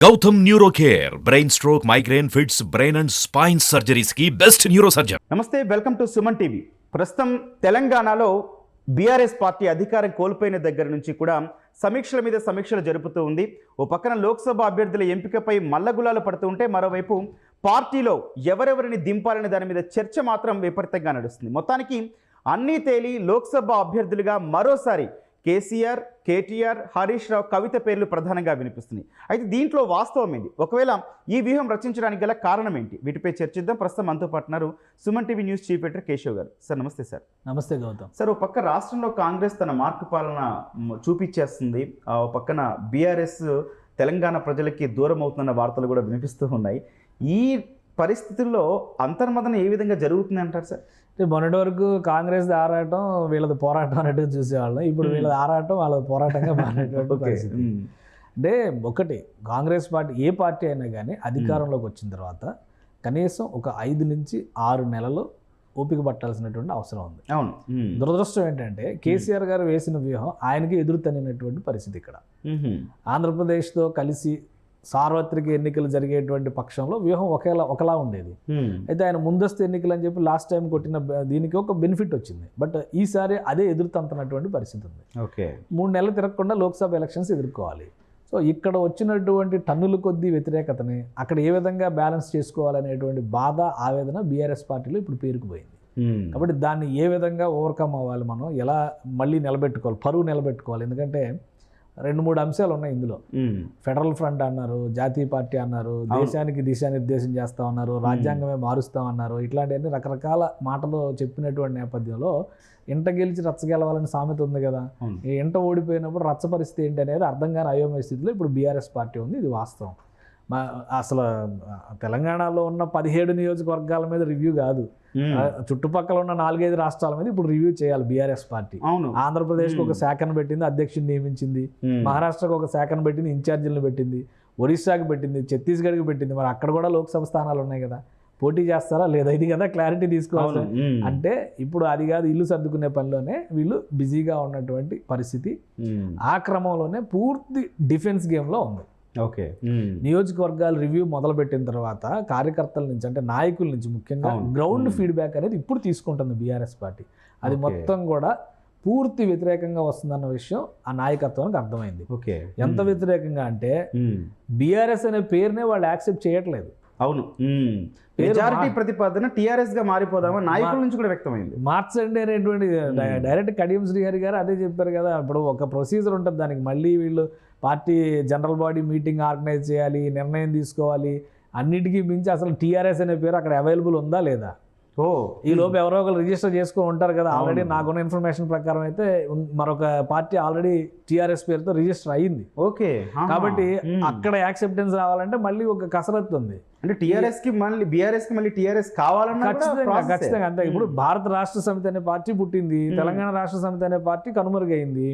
Gautam neuro care brain stroke migraine fits brain and spine సర్జరీస్కి best neuro surgeon నమస్తే welcome to Suman TV. ప్రస్తుతం తెలంగాణలో BRS party అధికారం కోల్పోయిన దగ్గర నుంచి కూడా సమీక్షల మీద సమీక్షలు జరుపుతూ ఉంది. ఓ పక్కన లోక్సభ అభ్యర్థుల ఎంపికపై మల్లగులాలు పడుతూ ఉంటే మరోవైపు పార్టీలో ఎవరెవరిని దింపాలనే దాని మీద చర్చ మాత్రం విపరీతంగా నడుస్తుంది. మొత్తానికి అన్నీ తేలి లోక్సభ అభ్యర్థులుగా మరోసారి కేసీఆర్ కేటీఆర్ హరీష్ రావు కవిత పేర్లు ప్రధానంగా వినిపిస్తున్నాయి. అయితే దీంట్లో వాస్తవం ఏంటి ఒకవేళ ఈ వ్యూహం రచించడానికి గల కారణం ఏంటి? వీటిపై చర్చిద్దాం. ప్రస్తుతం మనతో పాటున్నారు Suman TV news chief editor Keshav గారు. సార్ నమస్తే సార్. నమస్తే గౌతమ్. సార్ ఓ పక్క రాష్ట్రంలో కాంగ్రెస్ తన మార్పు పాలన చూపించేస్తుంది ఓ పక్కన బీఆర్ఎస్ తెలంగాణ ప్రజలకి దూరం అవుతున్న వార్తలు కూడా వినిపిస్తూ ఉన్నాయి. ఈ పరిస్థితుల్లో అంతర్మదన ఏ విధంగా జరుగుతుంది అంటారు సార్? అంటే మొన్నటి వరకు కాంగ్రెస్ ఆరాటం వీళ్ళది పోరాటం అన్నట్టు చూసేవాళ్ళం. ఇప్పుడు. వీళ్ళది ఆరాటం వాళ్ళది పోరాటంగా మారినటువంటి పరిస్థితి. అంటే ఒకటి కాంగ్రెస్ పార్టీ ఏ పార్టీ అయినా కానీ అధికారంలోకి వచ్చిన తర్వాత కనీసం ఒక ఐదు నుంచి ఆరు నెలలు ఓపిక పట్టాల్సినటువంటి అవసరం ఉంది. అవును. దురదృష్టం ఏంటంటే కేసీఆర్ గారు వేసిన వ్యూహం ఆయనకి ఎదురు తన్నినటువంటి పరిస్థితి ఇక్కడ. ఆంధ్రప్రదేశ్తో కలిసి సార్వత్రిక ఎన్నికలు జరిగేటువంటి పక్షంలో వ్యూహం ఒకేలా ఒకలా ఉండేది. అయితే ఆయన ముందస్తు ఎన్నికలు అని చెప్పి లాస్ట్ టైం కొట్టిన దీనికి ఒక బెనిఫిట్ వచ్చింది. బట్ ఈసారి అదే ఎదురుతంతున్నటువంటి పరిస్థితి ఉంది. ఓకే. మూడు నెలలు తిరగకుండా లోక్సభ ఎలక్షన్స్ ఎదుర్కోవాలి. సో ఇక్కడ వచ్చినటువంటి టన్నుల కొద్దీ వ్యతిరేకతని అక్కడ ఏ విధంగా బ్యాలెన్స్ చేసుకోవాలనేటువంటి బాధ ఆవేదన బీఆర్ఎస్ పార్టీలో ఇప్పుడు పేరుకుపోయింది. కాబట్టి దాన్ని ఏ విధంగా ఓవర్కమ్ అవ్వాలి మనం? ఎలా మళ్ళీ నిలబెట్టుకోవాలి? పరువు నిలబెట్టుకోవాలి? ఎందుకంటే రెండు మూడు అంశాలు ఉన్నాయి ఇందులో. ఫెడరల్ ఫ్రంట్ అన్నారు జాతీయ పార్టీ అన్నారు దేశానికి దిశానిర్దేశం చేస్తా ఉన్నారు రాజ్యాంగమే మారుస్తాం అన్నారు ఇట్లాంటివన్నీ రకరకాల మాటలు చెప్పినటువంటి నేపథ్యంలో ఇంట గెలిచి రచ్చ గెలవాలని సామెత ఉంది కదా. ఈ ఇంట ఓడిపోయినప్పుడు రచ్చ పరిస్థితి ఏంటి అనేది అర్థం కాని అయోమయ స్థితిలో ఇప్పుడు బీఆర్ఎస్ పార్టీ ఉంది ఇది వాస్తవం. మా అసలు తెలంగాణలో ఉన్న పదిహేడు నియోజకవర్గాల మీద రివ్యూ కాదు. చుట్టుపక్కల ఉన్న నాలుగైదు రాష్ట్రాల మీద ఇప్పుడు రివ్యూ చేయాలి బీఆర్ఎస్ పార్టీ. అవును. ఆంధ్రప్రదేశ్కి ఒక. శాఖను పెట్టింది అధ్యక్షుడిని నియమించింది. మహారాష్ట్రకు ఒక శాఖను పెట్టింది ఇన్ఛార్జీలను పెట్టింది ఒరిస్సాకి పెట్టింది ఛత్తీస్గఢ్కి పెట్టింది. మరి అక్కడ కూడా లోక్సభ స్థానాలు ఉన్నాయి కదా. పోటీ చేస్తారా లేదా? ఇది కదా క్లారిటీ తీసుకోవాలి అంటే ఇప్పుడు అది కాదు ఇల్లు సర్దుకునే పనిలోనే వీళ్ళు బిజీగా ఉన్నటువంటి పరిస్థితి. ఆ క్రమంలోనే పూర్తి డిఫెన్స్ గేమ్లో ఉంది. ఓకే. నియోజకవర్గాలు రివ్యూ మొదలుపెట్టిన తర్వాత కార్యకర్తల నుంచి అంటే నాయకుల నుంచి ముఖ్యంగా. గ్రౌండ్. ఫీడ్బ్యాక్ అనేది ఇప్పుడు తీసుకుంటుంది బీఆర్ఎస్ పార్టీ. అది. మొత్తం కూడా పూర్తి వ్యతిరేకంగా వస్తుందన్న విషయం ఆ నాయకత్వానికి అర్థమైంది. ఓకే. ఎంత వ్యతిరేకంగా అంటే బీఆర్ఎస్ అనే పేరునే వాళ్ళు యాక్సెప్ట్ చేయట్లేదు. అవును. మెజారిటీ ప్రతిపాదన టిఆర్ఎస్గా మారిపోదామా నాయకుల నుంచి కూడా వ్యక్తమైంది. మార్చండి అనేటువంటి. డైరెక్ట్ కడియం శ్రీహరి గారు అదే చెప్పారు కదా ఇప్పుడు ఒక ప్రొసీజర్ ఉంటుంది దానికి. మళ్ళీ వీళ్ళు party general body meeting organise చేయాలి నిర్ణయం తీసుకోవాలి అన్నిటికీ మించి అసలు టీఆర్ఎస్ అనే పేరు అక్కడ అవైలబుల్ ఉందా లేదా ఓ ఈ లోపు ఎవరో ఒకరు రిజిస్టర్ చేసుకొని ఉంటారు కదా ఆల్రెడీ. నాకున్న ఇన్ఫర్మేషన్ ప్రకారం అయితే మరొక పార్టీ ఆల్రెడీ టీఆర్ఎస్ పేరుతో రిజిస్టర్ అయ్యింది ఓకే. కాబట్టి. అక్కడ యాక్సెప్టెన్స్ రావాలంటే మళ్ళీ ఒక కసరత్తు ఉంది అంటే టిఆర్ఎస్కి మళ్ళీ బీఆర్ఎస్కి మళ్ళీ టిఆర్ఎస్ కావాలన్నా ఖచ్చితంగా. ఖచ్చితంగా అంతే ఇప్పుడు. భారత రాష్ట్ర సమితి అనే పార్టీ పుట్టింది. తెలంగాణ రాష్ట్ర సమితి అనే పార్టీ కనుమరుగైంది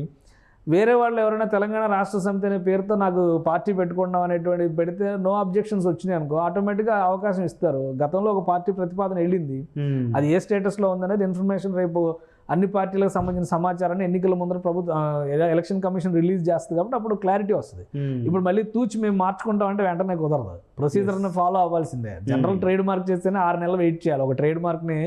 వేరే వాళ్ళు ఎవరైనా తెలంగాణ రాష్ట్ర సమితి అనే పేరుతో నాకు పార్టీ పెట్టుకున్నాం అనేటువంటి పెడితే నో అబ్జెక్షన్స్ వచ్చినాయి అనుకో ఆటోమేటిక్గా అవకాశం ఇస్తారు. గతంలో ఒక పార్టీ ప్రతిపాదన వెళ్ళింది. మ్. అది ఏ స్టేటస్లో ఉందనేది ఇన్ఫర్మేషన్ రేపు అన్ని పార్టీలకు సంబంధించిన సమాచారాన్ని ఎన్నికల ముందర ప్రభుత్వ ఎలక్షన్ కమిషన్ రిలీజ్ చేస్తుంది కాబట్టి అప్పుడు క్లారిటీ వస్తుంది. మ్. ఇప్పుడు మళ్ళీ తూచి మేము మార్చుకుంటాం అంటే వెంటనే కుదరదు. ప్రొసీజర్ని ఫాలో అవ్వాల్సిందే. జనరల్ ట్రేడ్ మార్క్ చేస్తేనే ఆరు నెలలు వెయిట్ చేయాలి. ఒక ట్రేడ్ మార్క్ని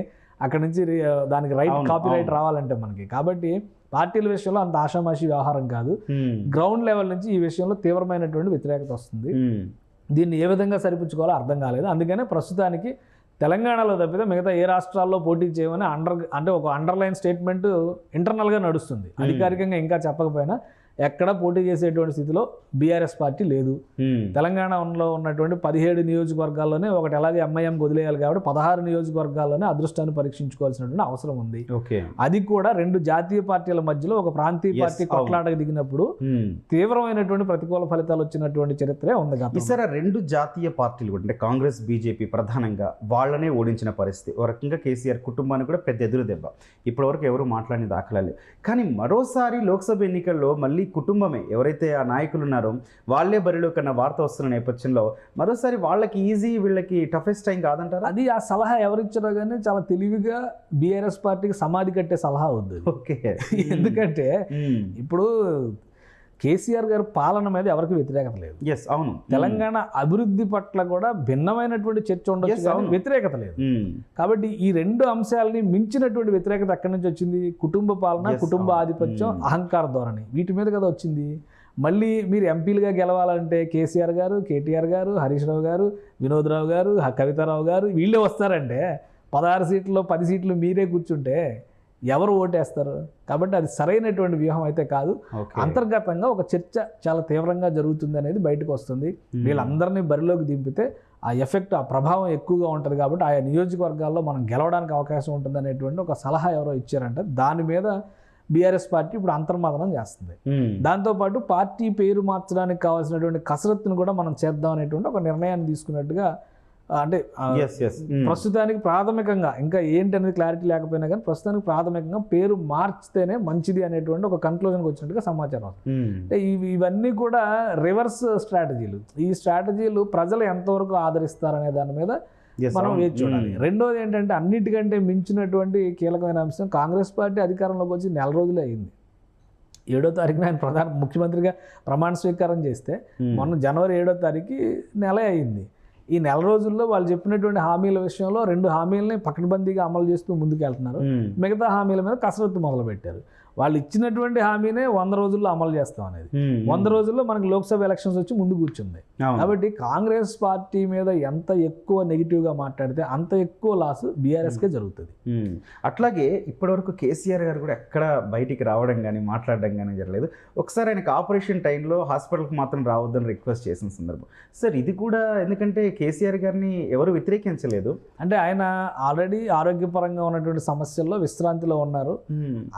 అక్కడ నుంచి దానికి రైట్ కాపీ రైట్. రావాలంటే మనకి. కాబట్టి పార్టీల విషయంలో అంత ఆషామాషి వ్యవహారం కాదు. గ్రౌండ్ లెవెల్ నుంచి ఈ విషయంలో తీవ్రమైనటువంటి వ్యతిరేకత వస్తుంది. దీన్ని ఏ విధంగా సరిపుచ్చుకోవాలో అర్థం కాలేదు. అందుకనే ప్రస్తుతానికి తెలంగాణలో తప్పితే మిగతా ఏ రాష్ట్రాల్లో పోటీ చేయమని అండర్ అంటే ఒక అండర్లైన్ స్టేట్మెంట్ ఇంటర్నల్గా నడుస్తుంది. అధికారికంగా ఇంకా చెప్పకపోయినా ఎక్కడ పోటీ చేసేటువంటి స్థితిలో బీఆర్ఎస్ పార్టీ లేదు. తెలంగాణలో ఉన్నటువంటి పదిహేడు నియోజకవర్గాల్లోనే ఒకటి ఎలాగే ఎంఐఎం వదిలేయాలి కాబట్టి పదహారు నియోజకవర్గాల్లోనే అదృష్టాన్ని పరీక్షించుకోవాల్సినటువంటి అవసరం ఉంది ఓకే అది కూడా రెండు జాతీయ పార్టీల మధ్యలో ఒక ప్రాంతీయ పార్టీ. కొట్లాటకు దిగినప్పుడు. తీవ్రమైనటువంటి ప్రతికూల ఫలితాలు వచ్చినటువంటి చరిత్రే ఉంది. ఈసారి రెండు జాతీయ పార్టీలు కూడా అంటే కాంగ్రెస్ బీజేపీ ప్రధానంగా వాళ్ళనే ఓడించిన పరిస్థితి ఓ రకంగా కేసీఆర్ కుటుంబానికి కూడా పెద్ద ఎదురు దెబ్బ ఇప్పటివరకు ఎవరు మాట్లాడిన దాఖలాలు కానీ మరోసారి లోక్సభ ఎన్నికల్లో మళ్ళీ కుటుంబమే ఎవరైతే ఆ నాయకులు ఉన్నారో వాళ్ళే బరిలో కన్నా వార్త వస్తున్న నేపథ్యంలో మరోసారి వాళ్ళకి ఈజీ వీళ్ళకి టఫెస్ట్ టైం కాదంటారా? అది ఆ సలహా ఎవరిచ్చారో కానీ చాలా తెలివిగా బీఆర్ఎస్ పార్టీకి సమాధి కట్టే సలహా వద్దు ఓకే. ఎందుకంటే. ఇప్పుడు కేసీఆర్ గారి పాలన మీద ఎవరికి వ్యతిరేకత లేదు ఎస్ అవును తెలంగాణ అభివృద్ధి పట్ల కూడా భిన్నమైనటువంటి చర్చ ఉండొచ్చు Yes, కానీ అవును. వ్యతిరేకత లేదు మ్మ్. కాబట్టి ఈ రెండు అంశాలని మించినటువంటి వ్యతిరేకత ఎక్కడి నుంచి వచ్చింది కుటుంబ పాలన కుటుంబ. ఆధిపత్యం Hmm. అహంకార ధోరణి వీటి మీద కదా వచ్చింది మళ్ళీ మీరు ఎంపీలుగా గెలవాలంటే కేసీఆర్ గారు కేటీఆర్ గారు హరీష్ రావు గారు వినోద్ రావు గారు కవితారావు గారు వీళ్ళే వస్తారంటే పదహారు సీట్లలో పది సీట్లు మీరే కూర్చుంటే ఎవరు ఓటేస్తారు కాబట్టి అది సరైనటువంటి వ్యూహం అయితే కాదు. అంతర్గతంగా ఒక చర్చ చాలా తీవ్రంగా జరుగుతుంది అనేది బయటకు వస్తుంది. వీళ్ళందరినీ బరిలోకి దింపితే ఆ ఎఫెక్ట్ ఆ ప్రభావం ఎక్కువగా ఉంటుంది కాబట్టి ఆయా నియోజకవర్గాల్లో మనం గెలవడానికి అవకాశం ఉంటుంది అనేటువంటి ఒక సలహా ఎవరో ఇచ్చారంటే దాని మీద బీఆర్ఎస్ పార్టీ ఇప్పుడు అంతర్మదనం చేస్తుంది. దాంతోపాటు పార్టీ పేరు మార్చడానికి కావాల్సినటువంటి కసరత్తును కూడా మనం చేద్దాం అనేటువంటి ఒక నిర్ణయాన్ని తీసుకున్నట్టుగా అంటే. మ్మ్. ప్రస్తుతానికి ప్రాథమికంగా ఇంకా ఏంటి అనేది క్లారిటీ లేకపోయినా కానీ ప్రస్తుతానికి ప్రాథమికంగా పేరు మార్చితేనే మంచిది అనేటువంటి ఒక కన్క్లూజన్కి వచ్చినట్టుగా సమాచారం. మ్మ్. అంటే ఇవి ఇవన్నీ కూడా రివర్స్ స్ట్రాటజీలు ఈ స్ట్రాటజీలు ప్రజలు ఎంతవరకు ఆదరిస్తారనే దాని మీద మనం. వేచి చూడాలి మ్మ్. రెండోది ఏంటంటే అన్నిటికంటే మించినటువంటి కీలకమైన అంశం కాంగ్రెస్ పార్టీ అధికారంలోకి వచ్చి నెల రోజులే అయింది ఏడో తారీఖున ఆయన ప్రధాన ముఖ్యమంత్రిగా ప్రమాణ స్వీకారం చేస్తే. మొన్న జనవరి ఏడో తారీఖు నెలే అయింది ఈ నెల రోజుల్లో వాళ్ళు చెప్పినటువంటి హామీల విషయంలో రెండు హామీలని పకడ్బందీగా అమలు చేస్తూ ముందుకు వెళ్తున్నారు. మిగతా హామీల మీద కసరత్తు మొదలుపెట్టారు. వాళ్ళు ఇచ్చినటువంటి హామీనే వంద రోజుల్లో అమలు చేస్తాం అనేది. వంద రోజుల్లో మనకి లోక్సభ ఎలక్షన్స్ వచ్చి ముందు కూర్చుంది. కాబట్టి కాంగ్రెస్ పార్టీ మీద ఎంత ఎక్కువ నెగిటివ్గా మాట్లాడితే అంత ఎక్కువ లాస్ బీఆర్ఎస్కే జరుగుతుంది. అట్లాగే ఇప్పటివరకు కేసీఆర్ గారు కూడా ఎక్కడ బయటికి రావడం కానీ మాట్లాడడం కానీ జరగలేదు. ఒకసారి ఆయనకు ఆపరేషన్ టైంలో హాస్పిటల్కి మాత్రం రావద్దని రిక్వెస్ట్ చేసిన సందర్భం. సార్ ఇది కూడా ఎందుకంటే కేసీఆర్ గారిని ఎవరు వ్యతిరేకించలేదు. అంటే ఆయన ఆల్రెడీ ఆరోగ్యపరంగా ఉన్నటువంటి సమస్యల్లో విశ్రాంతిలో ఉన్నారు.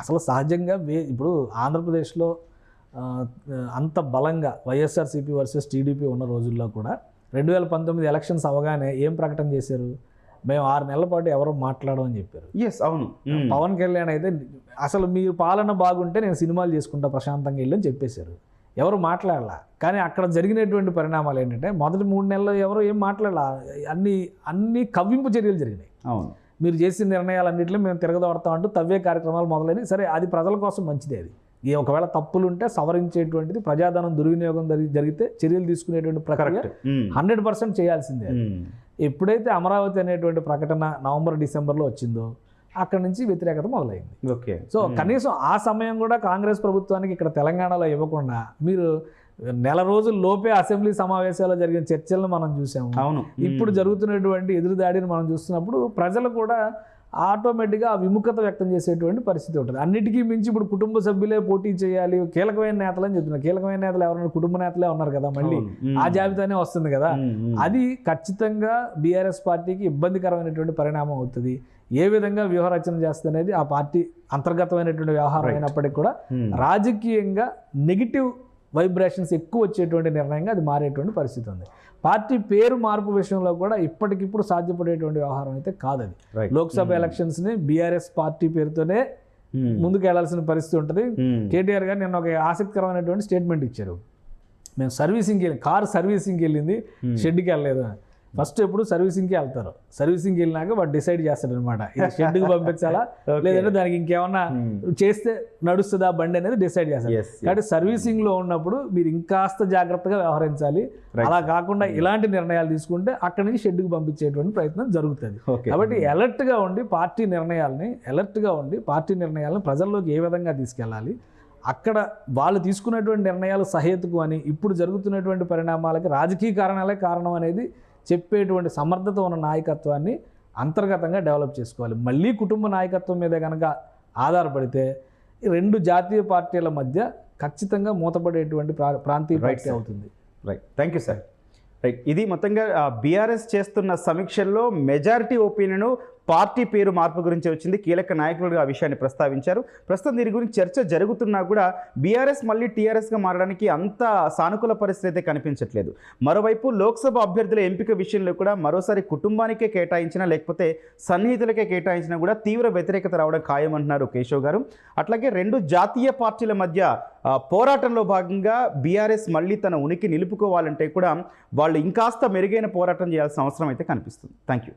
అసలు సహజంగా ఇప్పుడు ఆంధ్రప్రదేశ్లో అంత బలంగా వైఎస్ఆర్సీపీ వర్సెస్ టీడీపీ ఉన్న రోజుల్లో కూడా రెండు వేల పంతొమ్మిది ఎలక్షన్స్ అవగానే ఏం ప్రకటన చేశారు? మేము ఆరు నెలల పాటు ఎవరు మాట్లాడమని చెప్పారు. ఎస్ అవును. పవన్ కళ్యాణ్ అయితే అసలు మీరు పాలన బాగుంటే నేను సినిమాలు చేసుకుంటా ప్రశాంతంగా వెళ్ళి అని చెప్పేశారు. ఎవరు మాట్లాడాల? కానీ అక్కడ జరిగినటువంటి పరిణామాలు ఏంటంటే మొదటి మూడు నెలలు ఎవరు ఏం మాట్లాడాల? అన్ని అన్ని కవ్వింపు చర్యలు జరిగినాయి. అవును. మీరు చేసిన నిర్ణయాలన్నింటిలో మేము తిరగదోడతాం అంటూ తవ్వే కార్యక్రమాలు మొదలైనవి. సరే అది ప్రజల కోసం మంచిదే అది. ఈ ఒకవేళ తప్పులు ఉంటే సవరించేటువంటిది ప్రజాధనం దుర్వినియోగం జరిగి- జరిగితే చర్యలు తీసుకునేటువంటి ప్రక్రియ మ్మ్. హండ్రెడ్ పర్సెంట్ చేయాల్సిందే. ఎప్పుడైతే అమరావతి అనేటువంటి ప్రకటన నవంబర్ డిసెంబర్లో వచ్చిందో అక్కడి నుంచి వ్యతిరేకత మొదలైంది ఓకే సో. కనీసం ఆ సమయం కూడా కాంగ్రెస్ ప్రభుత్వానికి ఇక్కడ తెలంగాణలో ఇవ్వకుండా మీరు నెల రోజుల లోపే అసెంబ్లీ సమావేశాల్లో జరిగిన చర్చలను మనం చూసాము అవును ఇప్పుడు. జరుగుతున్నటువంటి ఎదురుదాడిని మనం చూస్తున్నప్పుడు ప్రజలు కూడా ఆటోమేటిక్గా ఆ విముఖత వ్యక్తం చేసేటువంటి పరిస్థితి ఉంటుంది అన్నిటికీ మించి ఇప్పుడు కుటుంబ సభ్యులే పోటీ చేయాలి కీలకమైన నేతలు అని చెప్తున్నారు కీలకమైన నేతలు ఎవరైనా కుటుంబ నేతలే ఉన్నారు కదా మళ్ళీ. ఆ జాబితానే వస్తుంది కదా. అది ఖచ్చితంగా బీఆర్ఎస్ పార్టీకి ఇబ్బందికరమైనటువంటి పరిణామం అవుతుంది ఏ విధంగా వ్యూహరచన చేస్తుంది అనేది ఆ పార్టీ అంతర్గతమైనటువంటి వ్యవహారం. అయినప్పటికీ కూడా. రాజకీయంగా నెగిటివ్ వైబ్రేషన్స్ ఎక్కువ వచ్చేటువంటి నిర్ణయంగా అది మారేటువంటి పరిస్థితి ఉంది పార్టీ పేరు మార్పు విషయంలో కూడా ఇప్పటికిప్పుడు సాధ్యపడేటువంటి వ్యవహారం అయితే కాదు అది. లోక్సభ మ్మ్. ఎలక్షన్స్ని బీఆర్ఎస్ పార్టీ పేరుతోనే మ్మ్. ముందుకు వెళ్ళాల్సిన పరిస్థితి ఉంటుంది మ్మ్. కేటీఆర్ గారు నిన్న ఒక ఆసక్తికరమైనటువంటి స్టేట్మెంట్ ఇచ్చారు మేము సర్వీసింగ్కి వెళ్ళి కారు సర్వీసింగ్కి వెళ్ళింది Hmm. షెడ్కి వెళ్ళలేదు ఫస్ట్ ఎప్పుడు సర్వీసింగ్కి వెళ్తారు సర్వీసింగ్కి వెళ్ళినాక వాడు డిసైడ్ చేస్తాడు అనమాట ఇది షెడ్కి పంపించాలా. లేదంటే దానికి ఇంకేమన్నా Hmm. చేస్తే నడుస్తుందా బండి అనేది డిసైడ్ చేస్తారు. కాబట్టి సర్వీసింగ్లో ఉన్నప్పుడు మీరు ఇంకాస్త జాగ్రత్తగా వ్యవహరించాలి. అలా కాకుండా ఇలాంటి నిర్ణయాలు తీసుకుంటే అక్కడి నుంచి షెడ్కి పంపించేటువంటి ప్రయత్నం జరుగుతుంది. కాబట్టి అలర్ట్గా ఉండి పార్టీ నిర్ణయాల్ని అలర్ట్గా ఉండి పార్టీ నిర్ణయాలను ప్రజల్లోకి ఏ విధంగా తీసుకెళ్ళాలి అక్కడ వాళ్ళు తీసుకున్నటువంటి నిర్ణయాలు సహేతుకు అని ఇప్పుడు జరుగుతున్నటువంటి పరిణామాలకి రాజకీయ కారణాలే కారణం అనేది చెప్పేటువంటి సమర్థత ఉన్న నాయకత్వాన్ని అంతర్గతంగా డెవలప్ చేసుకోవాలి. మళ్ళీ కుటుంబ నాయకత్వం మీద కనుక ఆధారపడితే రెండు జాతీయ పార్టీల మధ్య ఖచ్చితంగా మూతపడేటువంటి ప్రా ప్రాంతీయ పార్టీ. అవుతుంది. Right thank you sir right ఇది మొత్తంగా బీఆర్ఎస్ చేస్తున్న సమీక్షల్లో మెజారిటీ ఒపీనియన్ పార్టీ పేరు మార్పు గురించి వచ్చింది. కీలక నాయకులుగా ఆ విషయాన్ని ప్రస్తావించారు. ప్రస్తుతం దీని గురించి చర్చ జరుగుతున్నా కూడా బీఆర్ఎస్ మళ్ళీ టీఆర్ఎస్గా మారడానికి అంత సానుకూల పరిస్థితి అయితే కనిపించట్లేదు. మరోవైపు లోక్సభ అభ్యర్థుల ఎంపిక విషయంలో కూడా మరోసారి కుటుంబానికే కేటాయించినా లేకపోతే సన్నిహితులకే కేటాయించినా కూడా తీవ్ర వ్యతిరేకత రావడం ఖాయమంటున్నారు కేశవ్ గారు. అట్లాగే రెండు జాతీయ పార్టీల మధ్య పోరాటంలో భాగంగా బీఆర్ఎస్ మళ్ళీ తన ఉనికి నిలుపుకోవాలంటే కూడా వాళ్ళు ఇంకాస్త మెరుగైన పోరాటం చేయాల్సిన అవసరం అయితే కనిపిస్తుంది. Thank you